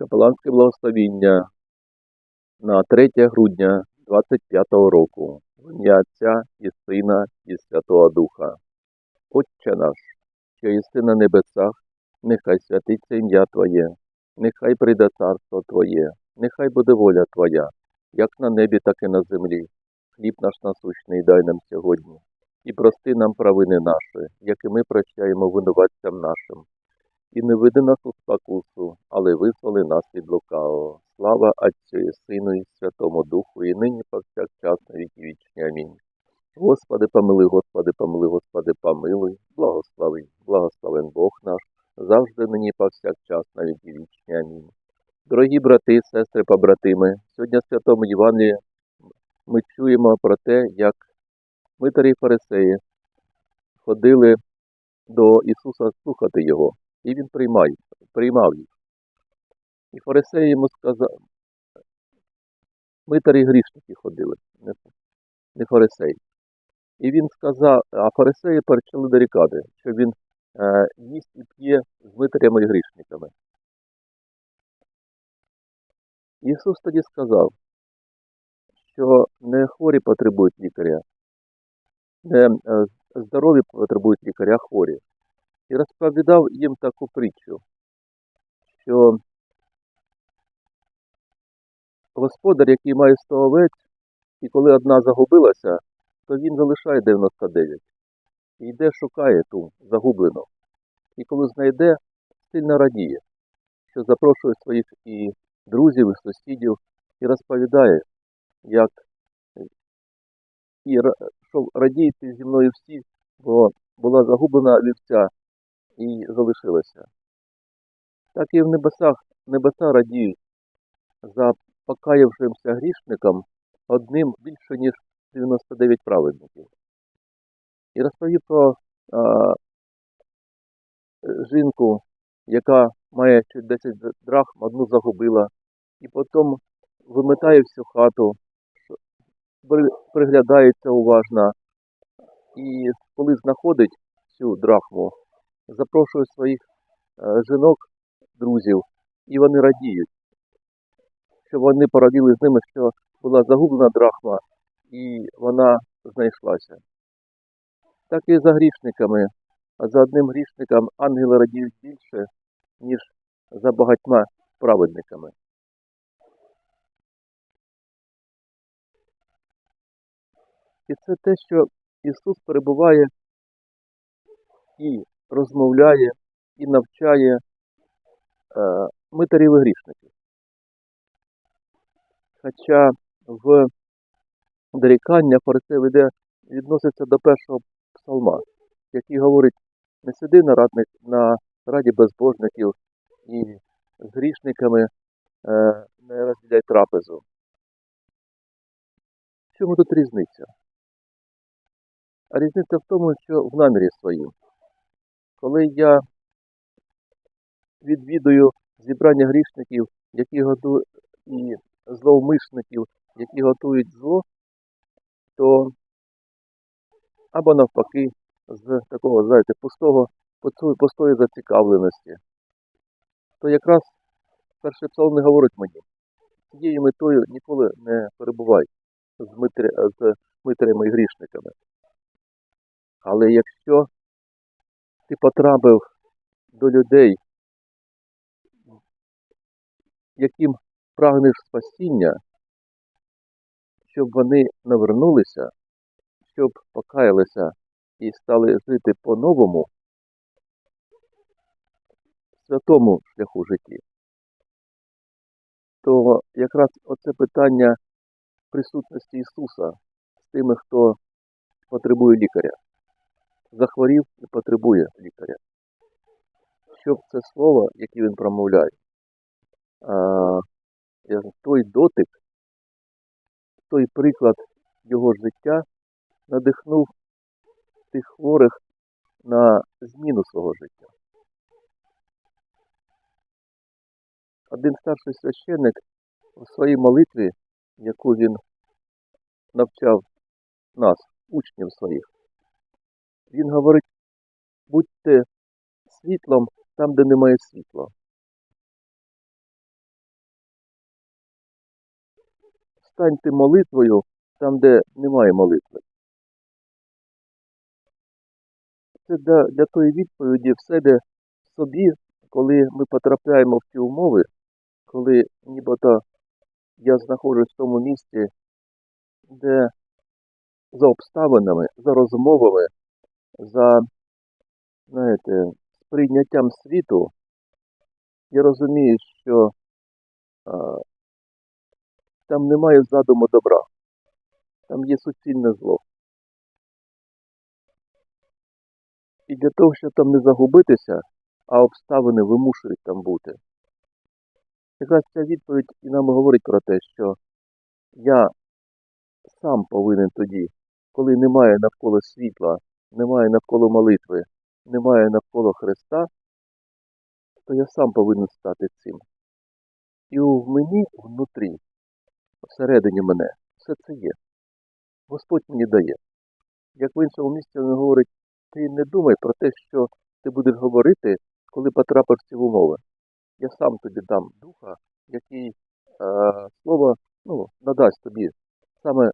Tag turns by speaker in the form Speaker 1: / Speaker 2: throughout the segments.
Speaker 1: Капеланське благословіння на 3 грудня 25-го року. Ім'я Отця і Сина, і Святого Духа. Отче наш, що єси на небесах, нехай святиться ім'я Твоє, нехай прийде царство Твоє, нехай буде воля Твоя, як на небі, так і на землі. Хліб наш насущний дай нам сьогодні. І прости нам провини наші, як і ми прощаємо винуватцям нашим. І не веди нас у спокусу, але визволи нас від лукавого. Слава Отцю і Сину і Святому Духу, і нині повсякчас на віки вічні. Амінь. Господи, помили, Господи, помили, Господи, помилуй, благослови, благословен Бог наш, завжди нині повсякчас на віки вічні. Амінь. Дорогі брати, сестри, побратими, сьогодні в Святому Євангелії ми чуємо про те, як митарі фарисеї ходили до Ісуса слухати Його, і Він приймає, приймав їх. І фарисеї йому сказали, митарі грішники ходили, не, фарисеї. І він сказав, а фарисеї почали дорікати, що він е, їсть і п'є з митарями і грішниками. Ісус тоді сказав, що не хворі потребують лікаря, не е, здорові потребують лікаря, а хворі. І розповідав їм таку притчу, що господар, який має 100 овець, і коли одна загубилася, то він залишає 99 і йде шукає ту загублену. І коли знайде, сильно радіє, що запрошує своїх і друзів, і сусідів, і розповідає, як і що радієте зі мною всі, бо була загублена вівця і залишилася. Так і в небесах небеса радіють за покаявшимся грішникам одним більше, ніж 99 праведників. І розповів про а, жінку, яка має ще 10 драхм, одну загубила, і потім вимитає всю хату, приглядається уважно, і коли знаходить цю драхму, запрошує своїх е, жінок, друзів, і вони радіють, що вони пораділи з ними, що була загублена драхма, і вона знайшлася. Так і за грішниками, а за одним грішником ангели радіють більше, ніж за багатьма праведниками. І це те, що Ісус перебуває і розмовляє, і навчає е, митарів і грішників. Хоча в дорікання фарисей веде відноситься до першого псалма, який говорить, не сиди на, радник, на раді безбожників і з грішниками е, не розділяй трапезу. В чому тут різниця? А різниця в тому, що в намірі своїм. Коли я відвідую зібрання грішників, які готують і зловмисників, які готують зло, то або навпаки, з такого, знаєте, пустого, пустої- зацікавленості, то якраз перший псалом не говорить мені. Цією метою ніколи не перебувай з митрями і грішниками. Але якщо ти потрапив до людей, яким прагнеш спасіння, щоб вони навернулися, щоб покаялися і стали жити по-новому святому шляху житті, то якраз оце питання присутності Ісуса з тими, хто потребує лікаря, захворів і потребує лікаря. Щоб це слово, яке він промовляє, той дотик, той приклад його життя надихнув тих хворих на зміну свого життя. Один старший священник у своїй молитві, яку він навчав нас, учнів своїх, він говорить, будьте світлом там, де немає світла. Станьте молитвою там, де немає молитви. Це для, для тої відповіді в себе в собі, коли ми потрапляємо в ті умови, коли нібито я знаходжусь в тому місці, де за обставинами, за розмовами за знаєте, сприйняттям світу, я розумію, що а, там немає задуму добра, там є суцільне зло. І для того, щоб там не загубитися, а обставини вимушують там бути. Якраз ця відповідь і нам говорить про те, що я сам повинен тоді, коли немає навколо світла, немає навколо молитви, немає навколо Христа, то я сам повинен стати цим. І в мені внутрі, всередині мене, все це є. Господь мені дає. Як в іншому місці він говорить, ти не думай про те, що ти будеш говорити, коли потрапиш в ці умови. Я сам тобі дам духа, який е, слово ну, надасть тобі саме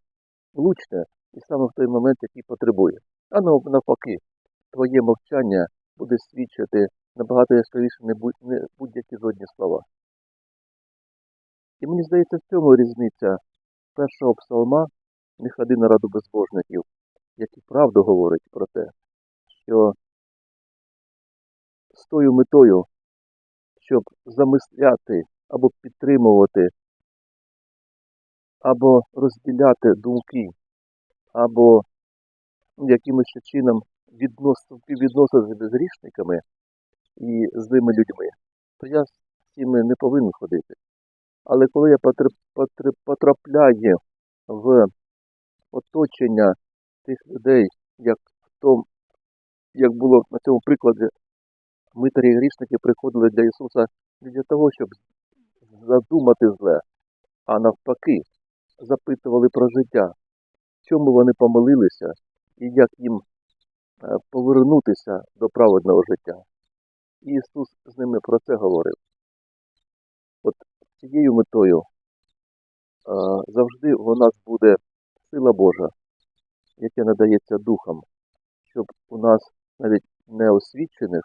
Speaker 1: влучне і саме в той момент, який потребує. А навпаки, твоє мовчання буде свідчити набагато яскравіше будь-які жодні слова. І мені здається, в цьому різниця першого псалма «Не ходи на раду безбожників, який правду говорить про те, що з тою метою, щоб замисляти або підтримувати, або розділяти думки, або ну, якимось чином віднос- співвідноситися з грішниками і з ними людьми, то я з цими не повинен ходити. Але коли я потр- потр- потрапляю в оточення тих людей, як в том, як було на цьому прикладі, митарі і грішники приходили для Ісуса не для того, щоб задумати зле, а навпаки, запитували про життя, в чому вони помилилися і як їм е, повернутися до праведного життя. І Ісус з ними про це говорив. От цією метою е, завжди в нас буде сила Божа, яка надається духам, щоб у нас навіть неосвічених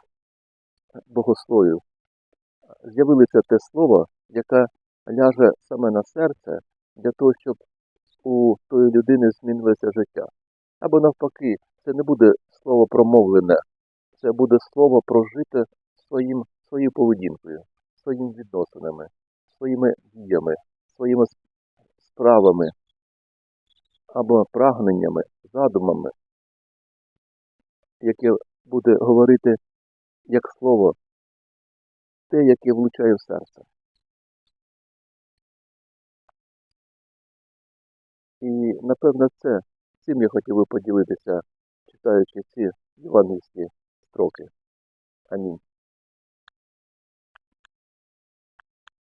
Speaker 1: богословів з'явилося те слово, яке ляже саме на серце для того, щоб у тої людини змінилося життя. Або навпаки, це не буде слово промовлене, це буде слово прожите своїм, своєю поведінкою, своїми відносинами, своїми діями, своїми справами або прагненнями, задумами, яке буде говорити як слово, те, яке влучає в серце. І, напевно, це цим я хотів би поділитися, читаючи ці євангельські строки. Амінь.